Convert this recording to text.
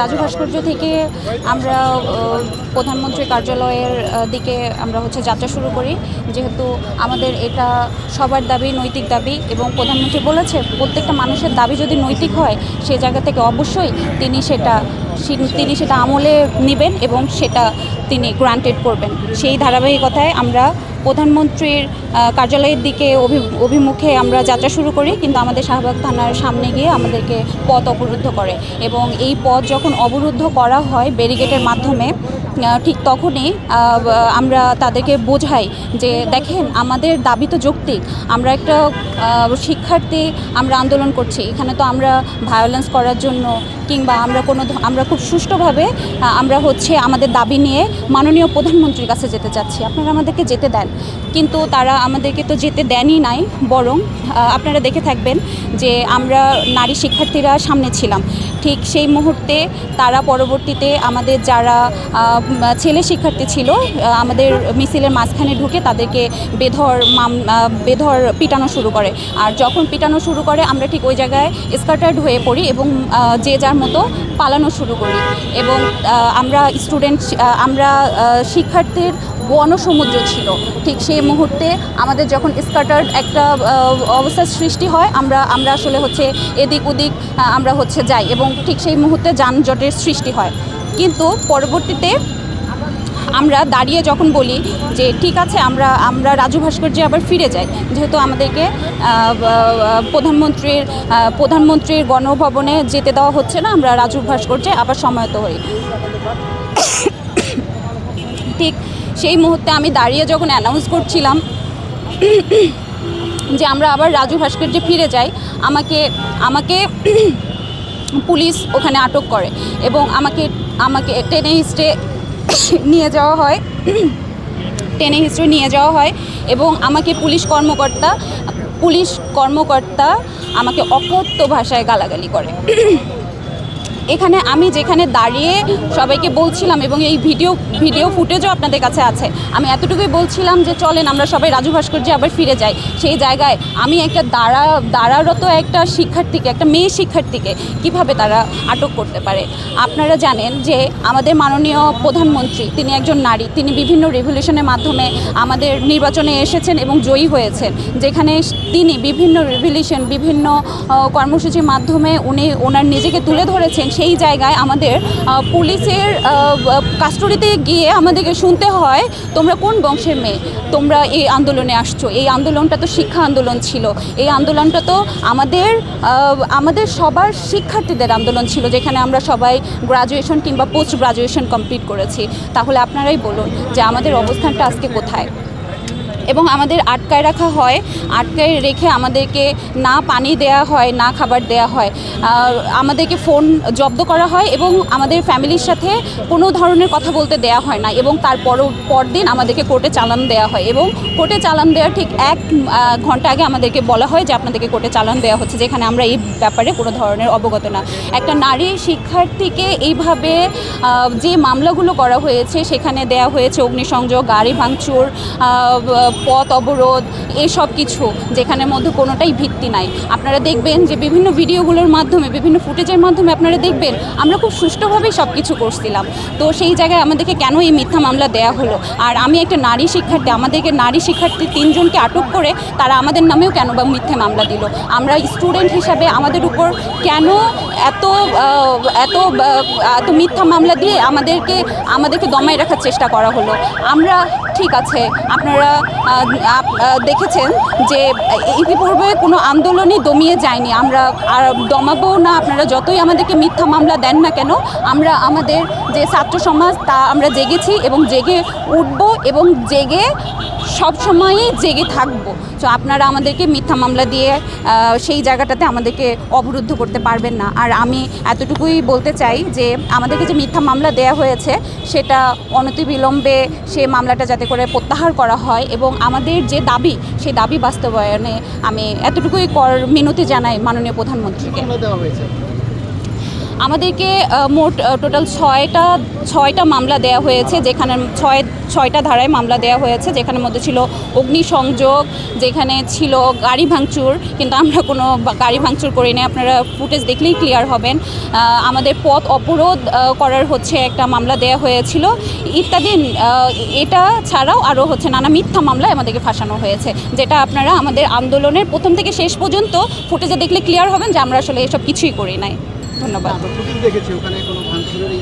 রাজু ভাস্কর্য থেকে আমরা প্রধানমন্ত্রী কার্যালয়ের দিকে আমরা হচ্ছে যাত্রা শুরু করি। যেহেতু আমাদের এটা সবার দাবি, নৈতিক দাবি এবং প্রধানমন্ত্রী বলেছে, প্রত্যেকটা মানুষের দাবি যদি নৈতিক হয়, সে জায়গা থেকে অবশ্যই তিনি সেটা তিনি সেটা আমলে নেবেন এবং সেটা তিনি গ্রান্টেড করবেন। সেই ধারাবাহিকতায় আমরা প্রধানমন্ত্রীর কার্যালয়ের দিকে অভি- অভিমুখে আমরা যাত্রা শুরু করি, কিন্তু আমাদের শাহবাগ থানার সামনে গিয়ে আমাদেরকে পথ অবরুদ্ধ করে। এবং এই পথ যখন অবরুদ্ধ করা হয় ব্যারিগেডের মাধ্যমে ঠিক তখনই আমরা তাদেরকে বোঝাই যে, দেখেন, আমাদের দাবি তো যৌক্তিক। আমরা একটা শিক্ষার্থী আমরা আন্দোলন করছি। এখানে তো আমরা ভায়োলেন্স করার জন্য কিংবা আমরা কোনো আমরা খুব সুষ্ঠুভাবে আমরা হচ্ছে আমাদের দাবি নিয়ে মাননীয় প্রধানমন্ত্রীর কাছে যেতে চাচ্ছি। আপনারা আমাদেরকে যেতে দেন। কিন্তু তারা আমাদেরকে তো যেতে দেনই নাই, বরং আপনারা দেখে থাকবেন যে আমরা নারী শিক্ষার্থীরা সামনে ছিলাম। ঠিক সেই মুহূর্তে তারা পরবর্তীতে আমাদের যারা ছেলে শিক্ষার্থী ছিল আমাদের মিছিলের মাঝখানে ঢুকে তাদেরকে বেধর মাম বেধর পিটানো শুরু করে। আর যখন পিটানো শুরু করে, আমরা ঠিক ওই জায়গায় স্কার্টার্ড হয়ে পড়ি এবং যে যার মতো পালানো শুরু করি। এবং আমরা স্টুডেন্ট আমরা শিক্ষার্থীর গণসমুদ্র ছিল। ঠিক সেই মুহূর্তে আমাদের যখন স্কার্টার একটা অবস্থার সৃষ্টি হয়, আমরা আমরা আসলে হচ্ছে এদিক ওদিক আমরা হচ্ছে যাই এবং ঠিক সেই মুহূর্তে যানজটের সৃষ্টি হয়। কিন্তু পরবর্তীতে আমরা দাঁড়িয়ে যখন বলি যে, ঠিক আছে, আমরা আমরা রাজু ভাস্কর্যে আবার ফিরে যাই। যেহেতু আমাদেরকে প্রধানমন্ত্রীর প্রধানমন্ত্রীর গণভবনে যেতে দেওয়া হচ্ছে না, আমরা রাজু ভাস্কর্যে আবার সময়ত হই। ঠিক সেই মুহূর্তে আমি দাঁড়িয়ে যখন অ্যানাউন্স করছিলাম যে আমরা আবার রাজু ভাস্কর্যে ফিরে যাই, আমাকে আমাকে পুলিশ ওখানে আটক করে এবং আমাকে আমাকে টেনে হিস্টে নিয়ে যাওয়া হয়, টেনে হিস্ট্রি নিয়ে যাওয়া হয় এবং আমাকে পুলিশ কর্মকর্তা পুলিশ কর্মকর্তা আমাকে অকথ্য ভাষায় গালাগালি করে। এখানে আমি যেখানে দাঁড়িয়ে সবাইকে বলছিলাম এবং এই ভিডিও ভিডিও ফুটেজও আপনাদের কাছে আছে, আমি এতটুকুই বলছিলাম যে চলেন আমরা সবাই রাজু ভাস্কর্যে আবার ফিরে যাই। সেই জায়গায় আমি একটা দাঁড়া, দাঁড়ারত একটা শিক্ষার্থীকে, একটা মেয়ে শিক্ষার্থীকে কীভাবে তারা আটক করতে পারে? আপনারা জানেন যে আমাদের মাননীয় প্রধানমন্ত্রী, তিনি একজন নারী, তিনি বিভিন্ন রেভলিউশনের মাধ্যমে আমাদের নির্বাচনে এসেছেন এবং জয়ী হয়েছেন, যেখানে তিনি বিভিন্ন রেভলিউশন বিভিন্ন কর্মসূচির মাধ্যমে উনি, ওনার নিজেকে তুলে ধরেছেন সেই জায়গায় আমাদের পুলিশের কাস্টডিতে গিয়ে আমাদেরকে শুনতে হয়, তোমরা কোন বংশের মেয়ে? তোমরা এই আন্দোলনে আসছো। এই আন্দোলনটা তো শিক্ষা আন্দোলন ছিল। এই আন্দোলনটা তো আমাদের আমাদের সবার শিক্ষার্থীদের আন্দোলন ছিল, যেখানে আমরা সবাই গ্রাজুয়েশন কিংবা পোস্ট গ্রাজুয়েশন কমপ্লিট করেছি। তাহলে আপনারাই বলুন যে আমাদের অবস্থানটা আজকে কোথায়? এবং আমাদের আটকায় রাখা হয়, আটকায় রেখে আমাদেরকে না পানি দেয়া হয়, না খাবার দেয়া হয়। আমাদেরকে ফোন জব্দ করা হয় এবং আমাদের ফ্যামিলির সাথে কোনো ধরনের কথা বলতে দেয়া হয় না এবং তার পর পরদিন আমাদেরকে কোর্টে চালান দেওয়া হয় এবং কোর্টে চালান দেওয়ার ঠিক এক ঘণ্টা আগে আমাদেরকে বলা হয় যে আপনাদেরকে কোর্টে চালান দেওয়া হচ্ছে, যেখানে আমরা এই ব্যাপারে কোনো ধরনের অবগত না। একটা নারী শিক্ষার্থীকে এইভাবে যে মামলাগুলো করা হয়েছে, সেখানে দেয়া হয়েছে অগ্নিসংযোগ, গাড়ি ভাঙচুর পথ অবরোধ, এসব কিছু যেখানের মধ্যে কোনোটাই ভিত্তি নাই। আপনারা দেখবেন যে বিভিন্ন ভিডিওগুলোর মাধ্যমে, বিভিন্ন ফুটেজের মাধ্যমে আপনারা দেখবেন আমরা খুব সুষ্ঠুভাবেই সব কিছু করছিলাম। তো সেই জায়গায় আমাদেরকে কেন এই মিথ্যা মামলা দেয়া হলো? আর আমি একটা নারী শিক্ষার্থী, আমাদেরকে নারী শিক্ষার্থী তিনজনকে আটক করে তারা আমাদের নামেও কেন বা মিথ্যে মামলা দিল? আমরা স্টুডেন্ট হিসাবে আমাদের উপর কেন এত এত এত মিথ্যা মামলা দিয়ে আমাদেরকে আমাদেরকে দমায় রাখার চেষ্টা করা হলো? আমরা ঠিক আছে। আপনারা দেখেছেন যে ইতিপূর্বে কোনো আন্দোলনই দমিয়ে যায়নি। আমরা আর দমাবো না, আপনারা যতই আমাদেরকে মিথ্যা মামলা দেন না কেন, আমরা আমাদের যে ছাত্র সমাজ, তা আমরা জেগেছি এবং জেগে উঠবো এবং জেগে সব সময়ই জেগে থাকব। তো আপনারা আমাদেরকে মিথ্যা মামলা দিয়ে সেই জায়গাটাতে আমাদেরকে অবরুদ্ধ করতে পারবেন না। আর আমি এতটুকুই বলতে চাই যে, আমাদেরকে যে মিথ্যা মামলা দেয়া হয়েছে, সেটা অনতিবিলম্বে সে মামলাটা যাতে করে প্রত্যাহার করা হয় এবং আমাদের যে দাবি, সেই দাবি বাস্তবায়নে আমি এতটুকুই কর, মিনতি জানাই মাননীয় প্রধানমন্ত্রীকে। আমাদেরকে মোট টোটাল ছয়টা ছয়টা মামলা দেয়া হয়েছে, যেখানে ছয়, ছয়টা ধারায় মামলা দেয়া হয়েছে, যেখানের মধ্যে ছিল অগ্নিসংযোগ, যেখানে ছিল গাড়ি ভাঙচুর, কিন্তু আমরা কোনো গাড়ি ভাঙচুর করি না আপনারা ফুটেজ দেখলেই ক্লিয়ার হবেন। আমাদের পথ অবরোধ করার হচ্ছে একটা মামলা দেয়া হয়েছিল। ইত্যাদি এটা ছাড়াও আরও হচ্ছে নানা মিথ্যা মামলায় আমাদেরকে ফাঁসানো হয়েছে, যেটা আপনারা আমাদের আন্দোলনের প্রথম থেকে শেষ পর্যন্ত ফুটেজে দেখলে ক্লিয়ার হবেন যে আমরা আসলে এসব কিছুই করি নাই। ধন্যবাদ। দেখেছি ওখানে কোনো ভাঙচুরের